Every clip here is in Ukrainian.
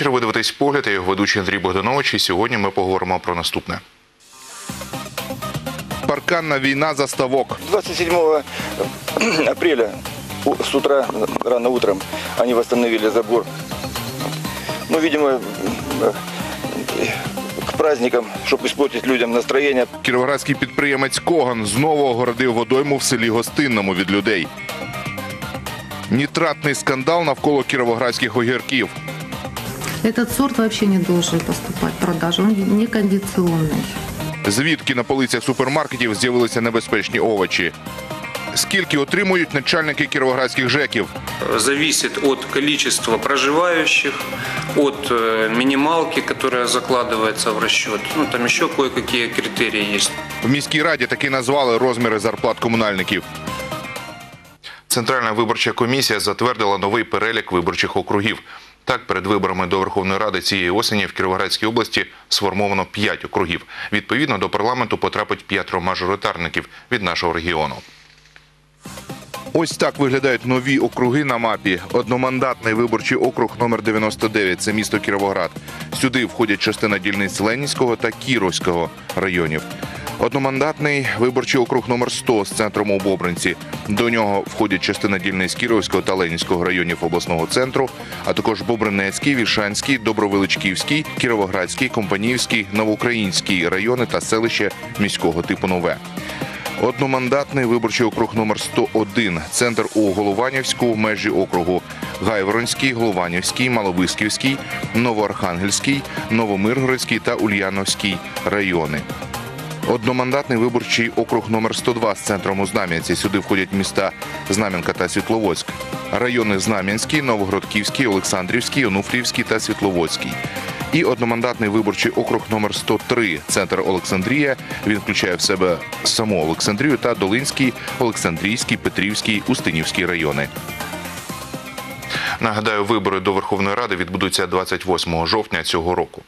Вечір. Ви дивитесь погляд. Я його ведучий Андрій Богданович. І сьогодні ми поговоримо про наступне. Парканна війна за ставок. 27 апреля с утра, рано утром, они восстановили забор. Ну, видимо, э, к праздникам, чтобы испортить людям настроение. Кіровоградський підприємець Коган знову огородив водойму в селі Гостинному від людей. Нітратний скандал навколо кіровоградських огірків. Этот сорт вообще не должен поступать в продажу, он не кондиционный. Звідки на полицях супермаркетів з'явилися небезпечні овочі? Скільки отримують начальники кіровоградських ЖЕКів? зависит от количества проживающих, от э, минималки, которая закладывается в расчет. Ну, там еще кое-какие критерии есть. В міській раді таки назвали розміри зарплат комунальників. Центральна виборча комісія затвердила новий перелік виборчих округів. Так, перед виборами до Верховної Ради цієї осені в Кіровоградській області сформовано 5 округів. Відповідно, до парламенту потрапить п'ятеро мажоритарників від нашого регіону. Ось так виглядають нові округи на мапі. Одномандатний виборчий округ номер 99 – це місто Кіровоград. Сюди входять частина дільниць Ленінського та Кіровського районів. Одномандатний виборчий округ номер 100 з центром у Бобринці. До нього входять частина дільниць Кіровського та Ленінського районів обласного центру, а також Бобринецький, Вільшанський, Добровеличківський, Кіровоградський, Компаніївський, Новоукраїнський райони та селище міського типу Нове. Одномандатний виборчий округ номер 101. Центр у Голованівську, межі округу Гайворонський, Голованівський, Маловисківський, Новоархангельський, Новомиргородський та Ульяновський райони. Одномандатний виборчий округ номер 102 з центром у Знам'янці. Сюди входять міста Знам'янка та Світловодськ. Райони Знам'янський, Новогродківський, Олександрівський, Онуфрівський та Світловодський. І одномандатний виборчий округ номер 103 центр Олександрія. Він включає в себе саму Олександрію та Долинський, Олександрійський, Петрівський, Устинівський райони. Нагадаю, вибори до Верховної Ради відбудуться 28 жовтня цього року.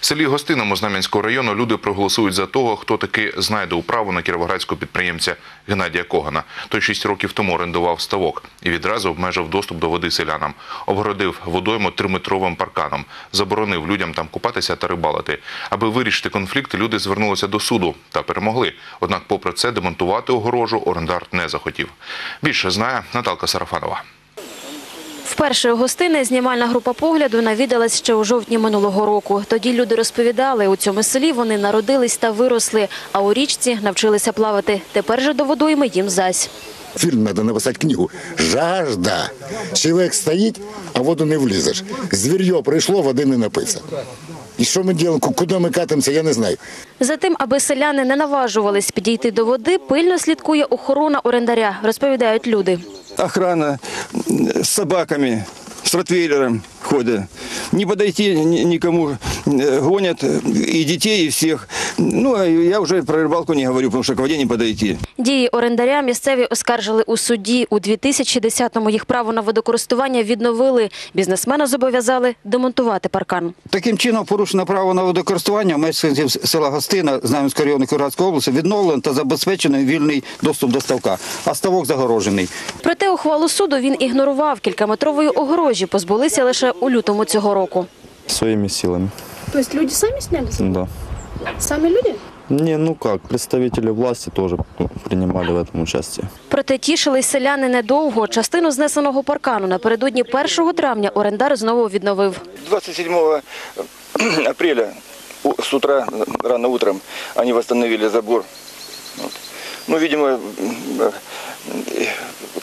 В селі Гостиному Знам'янського району люди проголосують за того, хто таки знайде управу на кіровоградського підприємця Геннадія Когана. Той 6 років тому орендував ставок і відразу обмежив доступ до води селянам. Обгородив водойму триметровим парканом, заборонив людям там купатися та рибалити. Аби вирішити конфлікт, люди звернулися до суду та перемогли. Однак, попри це, демонтувати огорожу орендар не захотів. Більше знає Наталка Сарафанова. Вперше у гостини знімальна група погляду навідалась ще у жовтні минулого року. Тоді люди розповідали, у цьому селі вони народились та виросли, а у річці навчилися плавати. Тепер же до водойми їм зась. Фільм треба написати книгу. Жажда. Чоловік стоїть, а воду не влізеш. Звір'я прийшло, води не написано. І що ми робимо, куди ми катимося, я не знаю. За тим, аби селяни не наважувались підійти до води, пильно слідкує охорона орендаря, розповідають люди. охрана з собаками, з ротвейлером ходят. Не подойти ни- никому, э, гонят и детей, и всех. Ну, а я уже про рыбалку не говорю, потому что к воде не подойти. Дії орендаря місцеві оскаржили у суді. У 2010-му їх право на водокористування відновили. Бізнесмена зобов'язали демонтувати паркан. Таким чином порушено право на водокористування мешканців села Гостина Знам'янського району Кіровоградської області відновлено та забезпечено вільний доступ до ставка, а ставок загорожений. Проте ухвалу суду він ігнорував. Кількаметрової огорожі позбулися лише у лютому цього року. Своими силами, То есть люди сами сняли? да. Сами люди? Не, ну как, представители власти тоже ну, принимали в этом участие. Проте тішились селяни недовго. Частину знесеного паркану напередодні 1 травня орендар знову відновив. 27 апреля у- с утра, рано утром, они восстановили забор. Ну, видимо, э,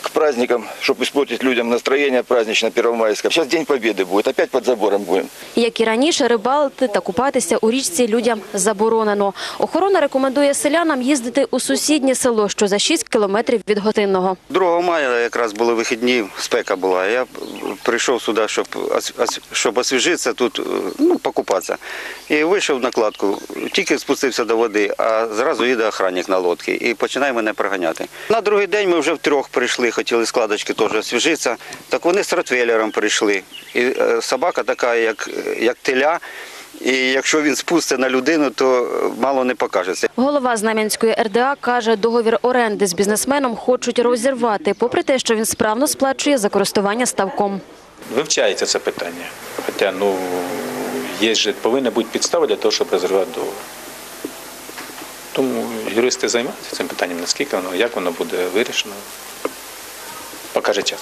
к праздникам, чтобы испортить людям настроение празднично Первомайское. Сейчас День Победы будет, опять под забором будем. Як і раніше, рибалити та купатися у річці людям заборонено. Охорона рекомендує селянам їздити у сусіднє село, що за 6 кілометрів від Готинного. 2 мая якраз були вихідні, спека була. Я прийшов сюди, щоб, щоб освіжитися тут, е, ну, покупатися. І вийшов на кладку, тільки спустився до води, а зразу їде охранник на лодці і починає мене проганяти. На другий день ми вже втрьох прийшли, хотіли складочки теж освіжитися. Так вони з ротвейлером прийшли. І е, собака така, як, як теля. І якщо він спустить на людину, то мало не покажеться. Голова Знам'янської РДА каже, договір оренди з бізнесменом хочуть розірвати, попри те, що він справно сплачує за користування ставком. Вивчається це питання. Хоча ну, є ж, повинна бути підстава для того, щоб розривати договор. Тому юристи займаються цим питанням, наскільки воно, як воно буде вирішено, покаже час.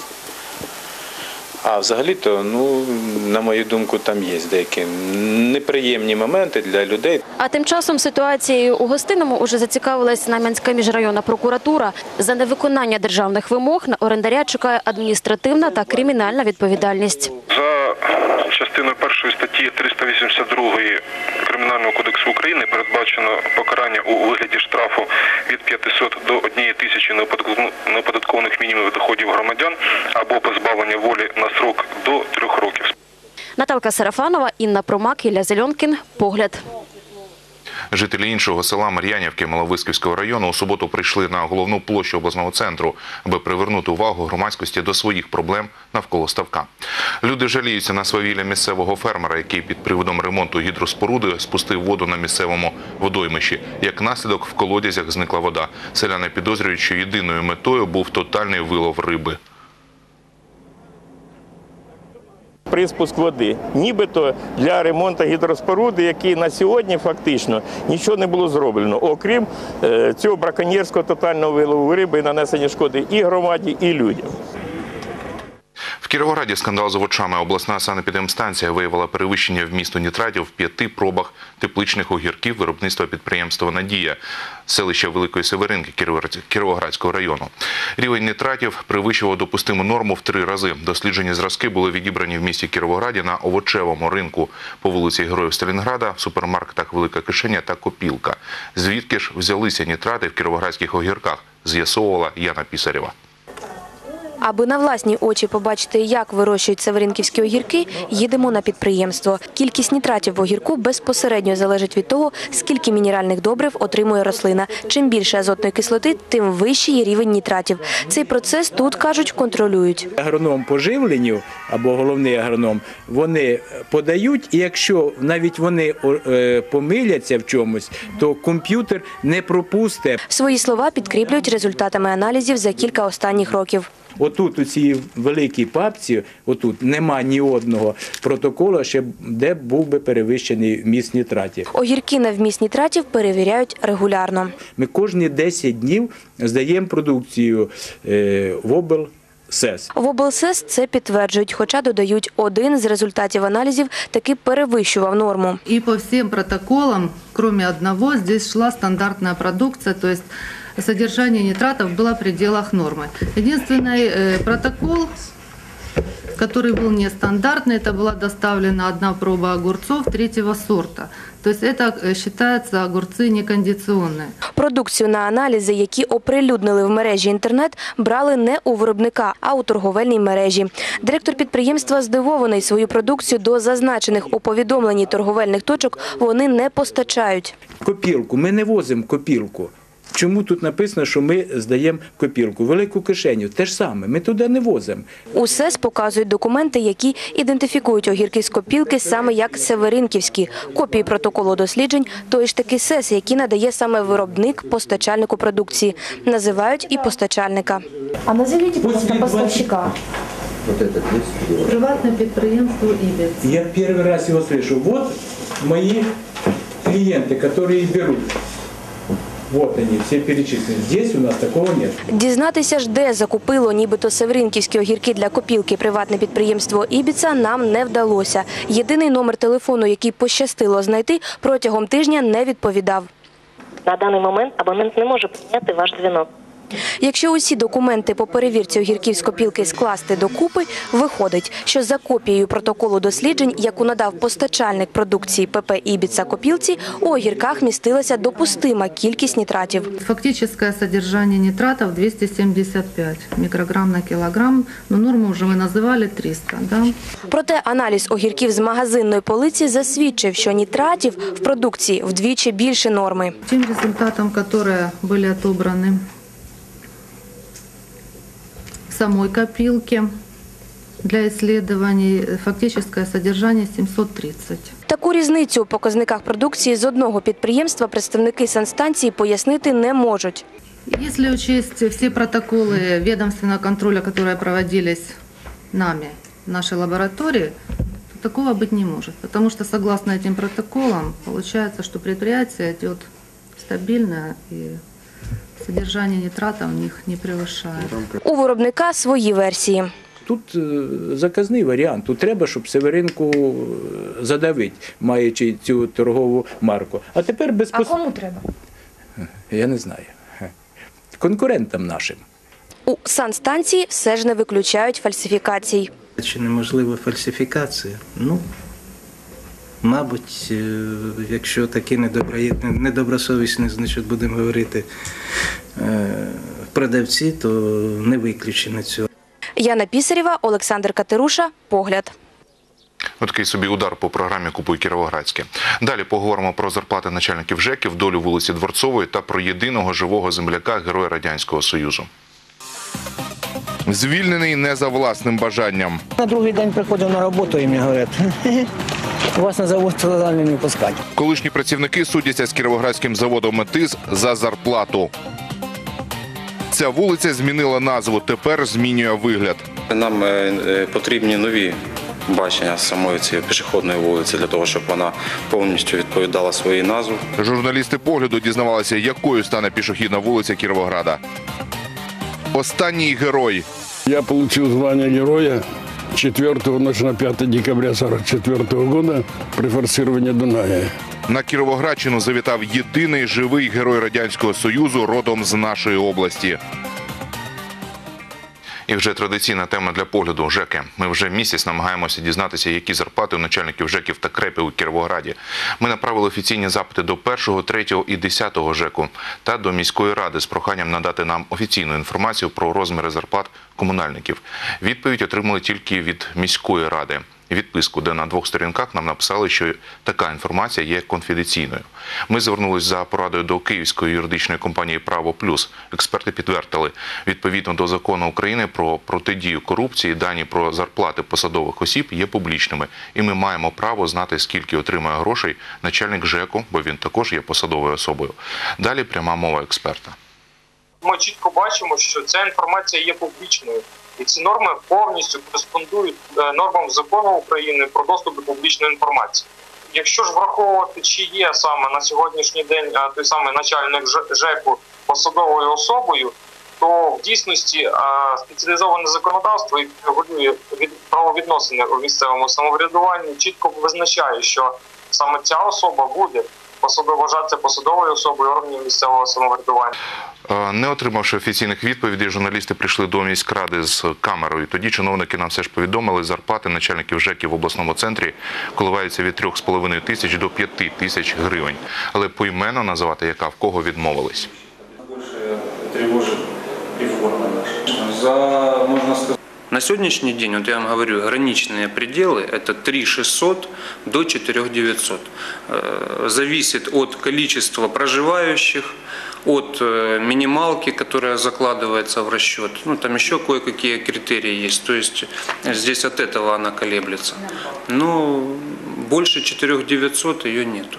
А взагалі-то, ну, на мою думку, там є деякі неприємні моменти для людей. А тим часом ситуацією у гостиному уже зацікавилась Нам'янська міжрайонна прокуратура. За невиконання державних вимог на орендаря чекає адміністративна та кримінальна відповідальність. За частиною першої статті 382 Кримінального кодексу України передбачено покарання у вигляді штрафу від 500 до 1 тисячі неоподатков- неоподаткованих мінімумів доходів громадян або позбавлення волі на срок до трьох років. Наталка Сарафанова, Інна Промак, Ілля Зеленкін. Погляд. Жителі іншого села Мар'янівки Маловисківського району у суботу прийшли на головну площу обласного центру, аби привернути увагу громадськості до своїх проблем навколо ставка. Люди жаліються на свавілля місцевого фермера, який під приводом ремонту гідроспоруди спустив воду на місцевому водоймищі. Як наслідок в колодязях зникла вода. Селяни підозрюють, що єдиною метою був тотальний вилов риби. Приспуск води, нібито для ремонту гідроспоруди, який на сьогодні фактично нічого не було зроблено, окрім е, цього браконьєрського тотального вилову риби і нанесення шкоди і громаді, і людям. В Кіровограді скандал з овочами. Обласна санепідемстанція виявила перевищення вмісту нітратів в п'яти пробах тепличних огірків виробництва підприємства «Надія» селища Великої Северинки Кіровоград- Кіровоградського району. Рівень нітратів перевищував допустиму норму в три рази. Досліджені зразки були відібрані в місті Кіровограді на овочевому ринку по вулиці Героїв Сталінграда, в супермаркетах Велика Кишеня та Копілка. Звідки ж взялися нітрати в кіровоградських огірках, з'ясовувала Яна Пісарєва. Аби на власні очі побачити, як вирощують северинківські огірки, їдемо на підприємство. Кількість нітратів в огірку безпосередньо залежить від того, скільки мінеральних добрив отримує рослина. Чим більше азотної кислоти, тим вищий є рівень нітратів. Цей процес тут кажуть контролюють. агроном по живленню або головний агроном, вони подають, і якщо навіть вони е, помиляться в чомусь, то комп'ютер не пропусте. Свої слова підкріплюють результатами аналізів за кілька останніх років. Отут у цій великій папці, отут нема ні одного протоколу, ще де був би перевищений вміст нітратів. Огірки на вміст нітратів перевіряють регулярно. Ми кожні 10 днів здаємо продукцію е, в облсес. В облсес це підтверджують, хоча додають, один з результатів аналізів таки перевищував норму. И по всем протоколам, кроме одного, здесь шла стандартная продукция, то есть содержание нитратов было в пределах нормы. Единственный э, протокол, который был нестандартный, это была доставлена одна проба огурцов третьего сорта. То есть это э, считается огурцы некондиционные. Продукцію на аналізи, які оприлюднили в мережі інтернет, брали не у виробника, а у торговельній мережі. Директор підприємства здивований свою продукцію до зазначених у повідомленні торговельних точок вони не постачають. Копілку. Ми не возимо копілку. Чому тут написано, що ми здаємо копілку? Велику кишеню. Те ж саме. Ми туди не возимо. У СЕС показують документи, які ідентифікують огірки з копілки саме як северинківські. Копії протоколу досліджень той ж таки СЕС, який надає саме виробник постачальнику продукції. Називають і постачальника. А назовите, пожалуйста, поставщика. Приватное предприятие «Ибец». Я первый раз его слышу. Вот мои клиенты, которые берут. Вот они, все перечислены. Здесь у нас такого нет. Дізнатися ж, де закупило нібито северинківські огірки для копілки приватне підприємство Ібіца, нам не вдалося. Єдиний номер телефону, який пощастило знайти, протягом тижня не відповідав. На даний момент абонент не може прийняти ваш дзвінок. Якщо усі документи по перевірці огірків з копілки скласти докупи, виходить, що за копією протоколу досліджень, яку надав постачальник продукції ПП «Ібіца» копілці, у огірках містилася допустима кількість нітратів. Фактическое содержание нитратов 275 микрограмм на килограмм, но норму уже мы называли 300. Да? Проте аналіз огірків з магазинної полиці засвідчив, що нітратів в продукції вдвічі більше норми. Тем результатам, которые были отобраны в самой копилке для исследований, фактическое содержание 730. Таку різницю у показниках продукції з одного підприємства представники санстанції пояснити не можуть. Если учесть все протоколы ведомственного контроля, которые проводились нами нашей лаборатории, то такого быть не может. Потому что согласно этим протоколам, получается, что предприятие идет стабильно и содержание нитрата у них не превышает. У виробника свої версії. Тут е, заказний варіант. Тут треба, щоб Северинку е, задавити, маючи цю торгову марку. А тепер А безпосередньо. кому треба? Я не знаю. Конкурентам нашим. У санстанції все ж не виключають фальсифікацій. Чи неможлива фальсифікація? Ну, мабуть, е, якщо такі недоброєдні, недобросовісні, значить будемо говорити е, продавці, то не виключено цього. Яна Пісарєва, Олександр Катеруша. Погляд. Отакий собі удар по програмі Купуй Кіровоградське. Далі поговоримо про зарплати начальників ЖЕКів, долю вулиці Дворцової та про єдиного живого земляка Героя Радянського Союзу. Звільнений не за власним бажанням. На другий день приходив на роботу і мені говорять, вас на завод сказали не пускати. Колишні працівники судяться з кіровоградським заводом Метиз за зарплату. Ця вулиця змінила назву, тепер змінює вигляд. Нам е, е, потрібні нові бачення самої цієї пішохідної вулиці для того, щоб вона повністю відповідала своїй назві. Журналісти погляду дізнавалися, якою стане пішохідна вулиця Кіровограда. Останній герой. Я получил звание героя 4 ночь на 5 декабря 44 года при форсировании Дуная. На Кіровоградщину завітав єдиний живий герой Радянського Союзу родом з нашої області. І вже традиційна тема для погляду ЖЕКи. Ми вже місяць намагаємося дізнатися, які зарплати у начальників ЖЕКів та крепів у Кіровограді. Ми направили офіційні запити до 1, 3 і 10 ЖЕКу та до міської ради з проханням надати нам офіційну інформацію про розміри зарплат комунальників. Відповідь отримали тільки від міської ради. Відписку, де на двох сторінках нам написали, що така інформація є конфіденційною. Ми звернулися за порадою до Київської юридичної компанії Право Плюс. Експерти підтвердили, відповідно до закону України про протидію корупції, дані про зарплати посадових осіб є публічними, і ми маємо право знати, скільки отримує грошей начальник ЖЕКу, бо він також є посадовою особою. Далі пряма мова експерта. Ми чітко бачимо, що ця інформація є публічною, і ці норми повністю кореспондують е, нормам закону України про доступ до публічної інформації. Якщо ж враховувати, чи є саме на сьогоднішній день е, той самий начальник ЖЕКу посадовою особою, то в дійсності е, спеціалізоване законодавство, яке регулює від правовідносини у місцевому самоврядуванні, чітко визначає, що саме ця особа буде посадово вважатися посадовою особою органів місцевого самоврядування. Е, Не отримавши офіційних відповідей, журналісти прийшли до міськради з камерою. Тоді чиновники нам все ж повідомили, зарплати начальників ЖЕКів в обласному центрі коливаються від 3,5 тисяч до 5 тисяч гривень. Але поіменно називати яка в кого відмовились. тревожит реформа наша. За, можно сказать, на сегодняшний день, вот я вам говорю, граничные пределы – это 3 600 до 4 900. Э, Зависит от количества проживающих, от э, минималки, которая закладывается в расчет. Ну, там еще кое-какие критерии есть. То есть э, здесь от этого она колеблется. Но больше 4 900 ее нету.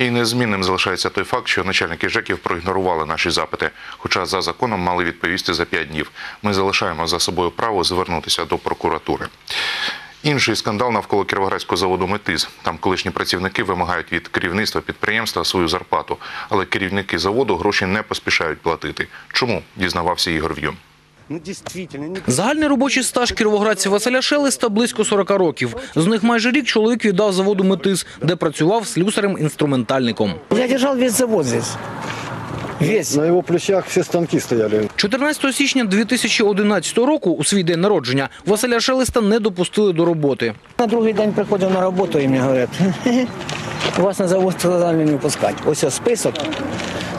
І незмінним залишається той факт, що начальники ЖЕКів проігнорували наші запити, хоча за законом мали відповісти за 5 днів. Ми залишаємо за собою право звернутися до прокуратури. Інший скандал навколо Кіровоградського заводу Метиз. Там колишні працівники вимагають від керівництва підприємства свою зарплату, але керівники заводу гроші не поспішають платити. Чому дізнавався Ігор В'юн. Загальний робочий стаж кіровоградця Василя Шелеста близько 40 років. З них майже рік чоловік віддав заводу Метиз, де працював слюсарем-інструментальником. Я держав весь завод здесь. Весь. На его плечах все станки стояли. 14 січня 2011 року, у свій день народження, Василя Шелеста не допустили до роботи. На другий день приходив на роботу і мені говорять, вас на завод сказали не пускати. Ось ось список,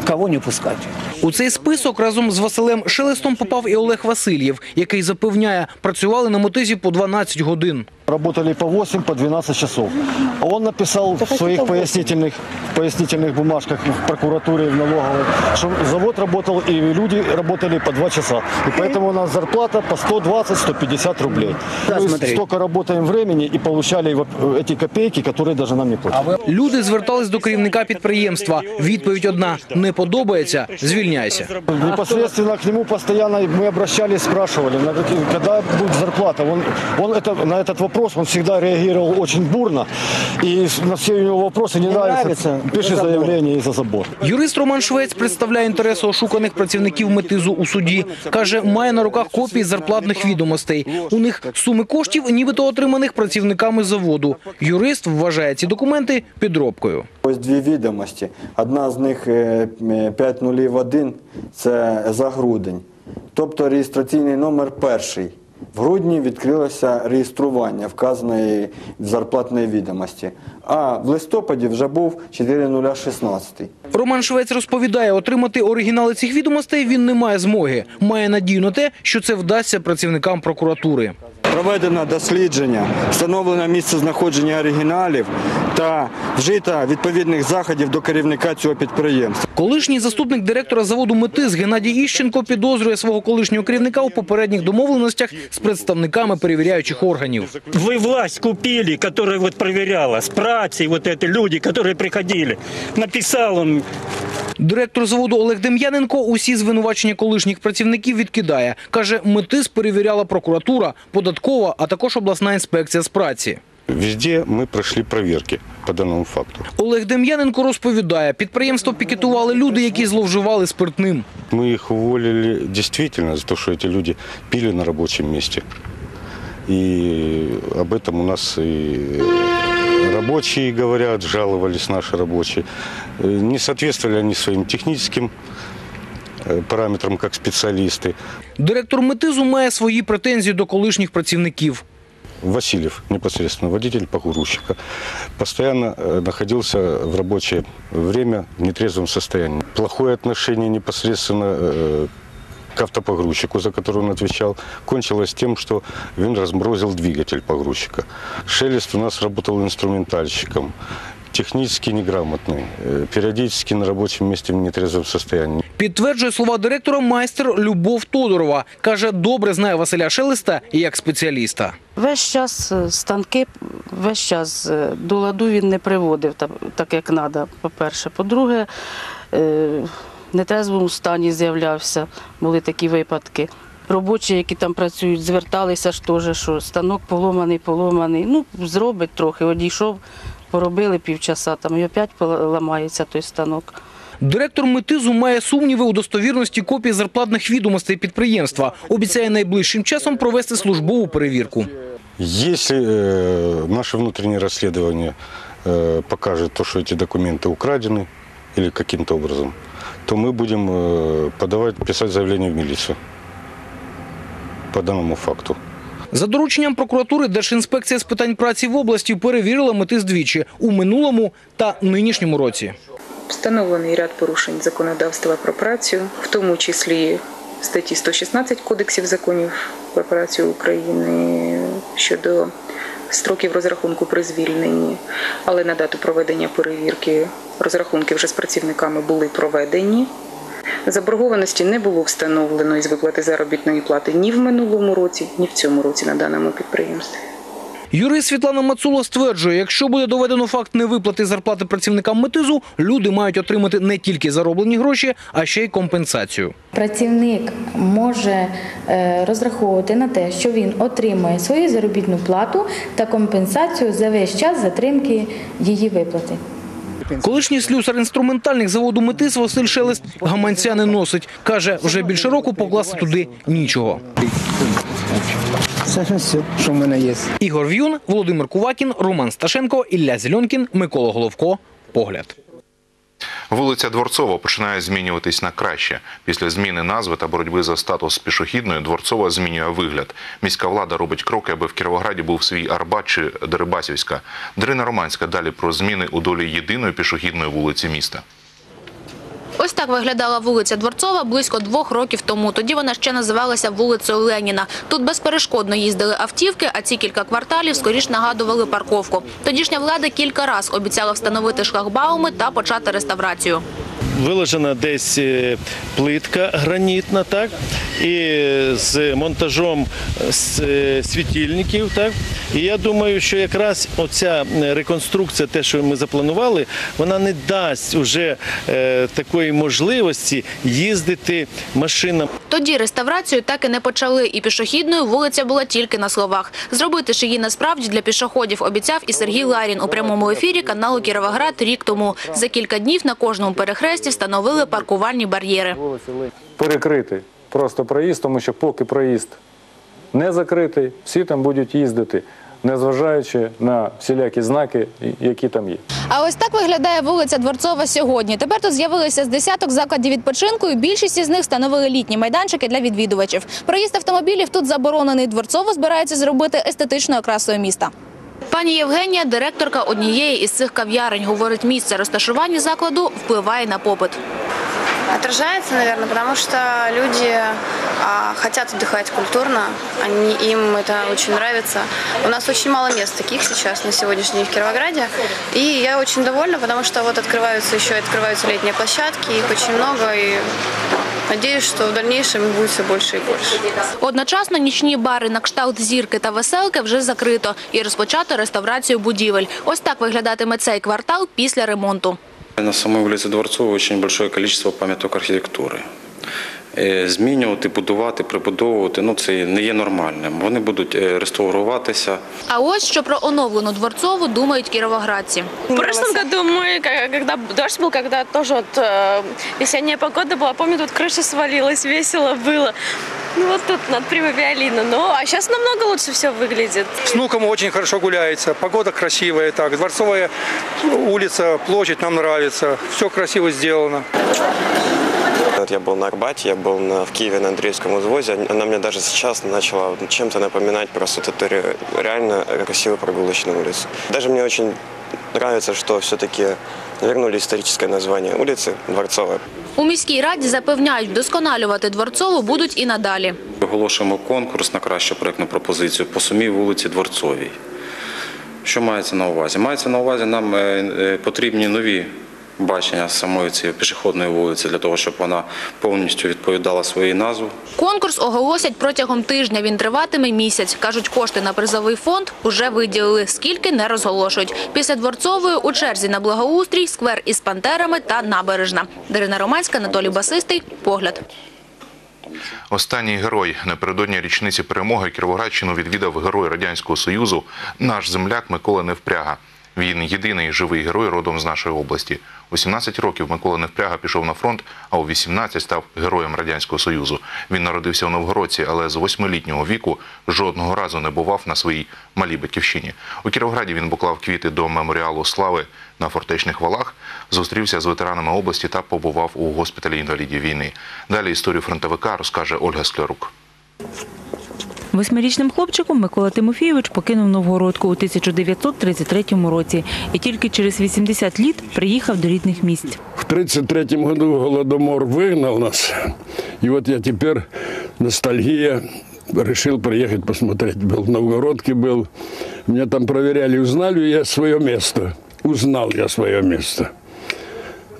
кого не пускати. У цей список разом з Василем Шелестом попав і Олег Васильєв, який запевняє, працювали на мотизі по 12 годин. Работали по 8, по 12 часов. А Он написал в своих пояснительных, пояснительных бумажках в прокуратуре, в налоговой, что завод работал и люди работали по 2 часа. И поэтому у нас зарплата по 120-150 рублей. Да, То есть смотри. столько работаем времени и получали вот эти копейки, которые даже нам не платят. Люди звертались до керівника підприємства. Відповідь одна – не подобається – звільняйте. міняйся. Непосредственно к нему постоянно мы обращались, спрашивали, на какие- когда будет зарплата. Он, он это, на этот вопрос он всегда реагировал очень бурно. И на все у него вопросы не, нравятся, пишет заявление и за забор. Юрист Роман Швець представляє інтереси ошуканих працівників метизу у суді. Каже, має на руках копії зарплатних відомостей. У них суми коштів, нібито отриманих працівниками заводу. Юрист вважає ці документи підробкою. Ось дві відомості. Одна з них е, 5001 – це за грудень. Тобто реєстраційний номер перший. В грудні відкрилося реєстрування вказаної зарплатної відомості. А в листопаді вже був 4016. Роман Швець розповідає, отримати оригінали цих відомостей він не має змоги. Має надію на те, що це вдасться працівникам прокуратури Проведено дослідження, встановлено місце знаходження оригіналів та вжито відповідних заходів до керівника цього підприємства. Колишній заступник директора заводу «Метис» Геннадій Іщенко підозрює свого колишнього керівника у попередніх домовленостях з представниками перевіряючих органів. Вы власть купили, которая вот проверяла, с праці, вот это люди, которые приходили. Написал он Директор заводу Олег Дем'яненко усі звинувачення колишніх працівників відкидає. Каже, «Метис» перевіряла прокуратура, податкова, а також обласна інспекція з праці. Везде мы прошли проверки по данному факту. Олег Дем'яненко розповідає, підприємство пікетували люди, які зловживали спиртним. Мы их уволили действительно за то, что эти люди пили на рабочем месте. И об этом у нас и рабочие говорят, жаловались наши рабочие. Э, Не соответствовали они своим техническим э, параметрам как специалисты. Директор «Метизу» має свої претензії до колишніх працівників. Васильев, непосредственно водитель погрузчика, постоянно э, находился в рабочее время в нетрезвом состоянии. Плохое отношение непосредственно э, к автопогрузчику, за который он отвечал, кончилось тем, что он разморозил двигатель погрузчика. Шелест у нас работал инструментальщиком, технически неграмотный, э, периодически на рабочем месте в нетрезвом состоянии. Підтверджує слова директора майстер Любов Тодорова. Каже, добре знає Василя Шелеста як спеціаліста. Весь час е, станки, весь час е, до ладу він не приводив так, як треба, по-перше. По-друге, е, в нетрезвому стані з'являвся, були такі випадки. Робочі, які там працюють, зверталися ж теж, що станок поломаний, поломаний. Ну, зробить трохи, одійшов, поробили півчаса, там і опять ламається той станок. Директор «Метизу» має сумніви у достовірності копій зарплатних відомостей підприємства. Обіцяє найближчим часом провести службову перевірку. Если э, наше внутреннее расследование э, покажет то, что эти документы украдены или каким-то образом, то мы будем э, подавать, писать заявление в милицию по данному факту. За дорученням прокуратури Держінспекція з питань праці в області перевірила «Метиз» двічі – у минулому та нинішньому році. Встановлений ряд порушень законодавства про працю, в тому числі статті 116 Кодексів законів про працю України щодо строків розрахунку при звільненні. Але на дату проведення перевірки розрахунки вже з працівниками були проведені. Заборгованості не було встановлено із виплати заробітної плати ні в минулому році, ні в цьому році на даному підприємстві. Юрист Світлана Мацула стверджує, якщо буде доведено факт невиплати зарплати працівникам «Метизу», люди мають отримати не тільки зароблені гроші, а ще й компенсацію. Працівник може е, розраховувати на те, що він отримує свою заробітну плату та компенсацію за весь час затримки її виплати. Колишній слюсар інструментальних заводу «Метис» Василь Шелест гаманця не носить. Каже, вже більше року покласти туди нічого. Це все, що в мене є. Ігор В'юн, Володимир Кувакін, Роман Сташенко, Ілля Зільонкін, Микола Головко. Погляд. Вулиця Дворцова починає змінюватись на краще. Після зміни назви та боротьби за статус пішохідної Дворцова змінює вигляд. Міська влада робить кроки, аби в Кіровограді був свій Арбат чи Дерибасівська. Дарина Романська далі про зміни у долі єдиної пішохідної вулиці міста. Ось так виглядала вулиця Дворцова близько двох років тому. Тоді вона ще називалася вулицею Леніна. Тут безперешкодно їздили автівки, а ці кілька кварталів скоріш нагадували парковку. Тодішня влада кілька раз обіцяла встановити шлагбауми та почати реставрацію. Виложена десь е, плитка гранітна, так і з монтажом е, світильників, так І я думаю, що якраз оця е, реконструкція, те, що ми запланували, вона не дасть уже такої можливості їздити машинам. Тоді реставрацію так і не почали, і пішохідною вулиця була тільки на словах. Зробити ж її насправді для пішоходів обіцяв і Сергій Ларін у прямому ефірі каналу Кіровоград рік тому. За кілька днів на кожному перехресті встановили паркувальні бар'єри. перекрити просто проїзд, тому що поки проїзд не закритий, всі там будуть їздити, незважаючи на всілякі знаки, які там є. А ось так виглядає вулиця Дворцова сьогодні. Тепер тут з'явилося з десяток закладів відпочинку, і більшість із них встановили літні майданчики для відвідувачів. Проїзд автомобілів тут заборонений. Дворцово збирається зробити естетичною окрасою міста. Пані Євгенія, директорка однієї із цих кав'ярень, говорить, місце розташування закладу впливає на попит. Отражается, наверное, потому что люди а, хотят отдыхать культурно, они, им это очень нравится. У нас очень мало мест таких сейчас на сегодняшний день в Кировограде. И я очень довольна, потому что вот открываются еще открываются летние площадки, их очень много, и надеюсь, что в дальнейшем их будет все больше и больше. Одночасно нічні бари на кшталт зірки та веселки вже закрито і розпочато реставрацію будівель. Ось так виглядатиме цей квартал після ремонту. На самой улице Дворцовой очень большое количество пам'яток архітектури. Е, Змінювати, будувати, прибудовувати ну це не є нормальним. Вони будуть е, реставруватися. А ось що про оновлену дворцову думають кіровоградці. В прошлом году мы, к- когда дождь был, когда тоже вот, э, весенняя погода была, помню, тут крыша свалилась, весело было. Ну вот тут над Прима Виолина. Ну, а сейчас намного лучше все выглядит. С внуком очень хорошо гуляется, погода красивая, так, Дворцовая улица, площадь нам нравится, все красиво сделано. Вот я был на Арбате, я был на, в Киеве на Андреевском узвозе. Она мне даже сейчас начала чем-то напоминать просто эту ре- реально красивую прогулочную улицу. Даже мне очень нравится, что все-таки вернули историческое название улицы Дворцовая. У міській раді запевняють, вдосконалювати дворцову будуть і надалі. Оголошуємо конкурс на кращу проєктну пропозицію по самій вулиці Дворцовій. Що мається на увазі? Мається на увазі, нам е, е, потрібні нові бачення самої цієї пішохідної вулиці для того, щоб вона повністю відповідала своїй назві. Конкурс оголосять протягом тижня. Він триватиме місяць. Кажуть, кошти на призовий фонд уже виділили. Скільки не розголошують. Після дворцової у черзі на благоустрій, сквер із пантерами та набережна. Дарина Романська, Анатолій Басистий. Погляд. Останній герой напередодні річниці перемоги Кіровоградщину відвідав герой радянського союзу, наш земляк Микола Невпряга. Він єдиний живий герой родом з нашої області. У 17 років Микола Невпряга пішов на фронт, а у 18 став героєм радянського союзу. Він народився у Новгородці, але з восьмилітнього віку жодного разу не бував на своїй малій батьківщині. У Кіровграді він поклав квіти до меморіалу слави на фортечних валах, зустрівся з ветеранами області та побував у госпіталі інвалідів війни. Далі історію фронтовика розкаже Ольга Склярук. Восьмирічним хлопчиком Микола Тимофійович покинув Новгородку у 1933 році і тільки через 80 літ приїхав до рідних місць. В 1933 году Голодомор выгнал нас. И вот я теперь, ностальгия, решил приехать посмотреть. Был в Новгородке был. Меня там проверяли, узнали я свое место. Узнал я свое место.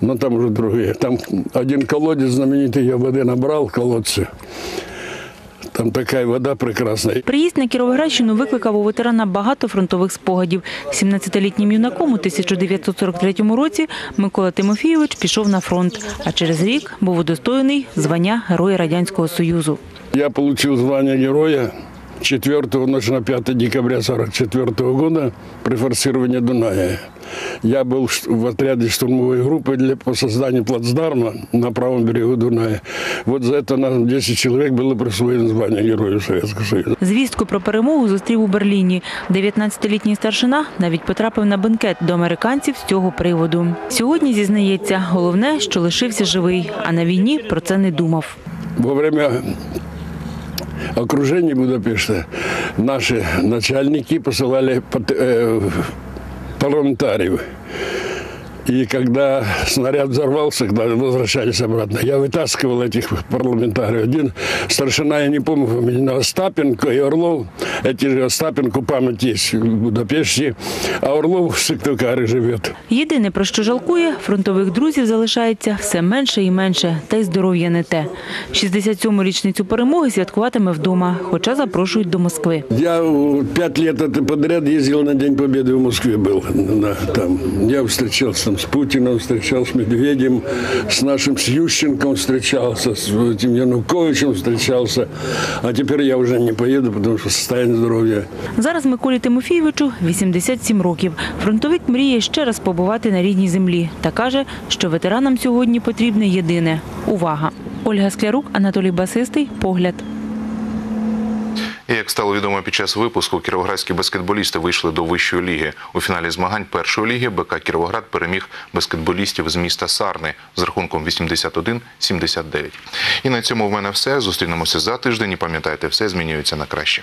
Но там уже другие. Там один колодец знаменитый, я воды набрал в колодце. Там такая вода прекрасна. Приїзд на Кіровоградщину викликав у ветерана багато фронтових спогадів. 17-літнім юнаком у 1943 році Микола Тимофійович пішов на фронт, а через рік був удостоєний звання Героя Радянського Союзу. Я отримав звання героя 4 ночь на 5 декабря 1944 года при форсировании Дуная. Я был ш- в отряде штурмовой группы для, по созданию плацдарма на правом берегу Дуная. Вот за это нам 10 человек было присвоено звание Героя Советского Союза. Звістку про перемогу зустрів у Берліні. 19-літній старшина навіть потрапив на бенкет до американців з цього приводу. Сьогодні зізнається, головне, що лишився живий, а на війні про це не думав. Во время окружения Будапешта наши начальники посылали э, парламентариев. И когда снаряд взорвался, когда возвращались обратно, я вытаскивал этих парламентариев. Один старшина, я не помню, фамилию, Остапенко и Орлов. Эти же Остапенко память есть в Будапеште, а Орлов в Сыктывкаре живет. Єдине, про що жалкує, фронтових друзів залишається все менше і менше, та й здоров'я не те. 67-му річницю перемоги святкуватиме вдома, хоча запрошують до Москви. Я э, пять лет это подряд ездил на День Победы в Москве был. На, там. Я встречался там с Путиным, встречался с Медведем, с нашим с Ющенком встречался, с этим Януковичем встречался. А теперь я уже не поеду, потому что состояние здоровья Зараз Миколі Тимофійовичу 87 років. Фронтовик мріє ще раз побувати на рідній землі та каже, що ветеранам сьогодні потрібне єдине увага. Ольга Склярук, Анатолій Басистий. Погляд. І як стало відомо під час випуску, кіровоградські баскетболісти вийшли до вищої ліги. У фіналі змагань першої ліги БК Кіровоград переміг баскетболістів з міста Сарни з рахунком 81-79. І на цьому в мене все. Зустрінемося за тиждень. І пам'ятайте, все змінюється на краще.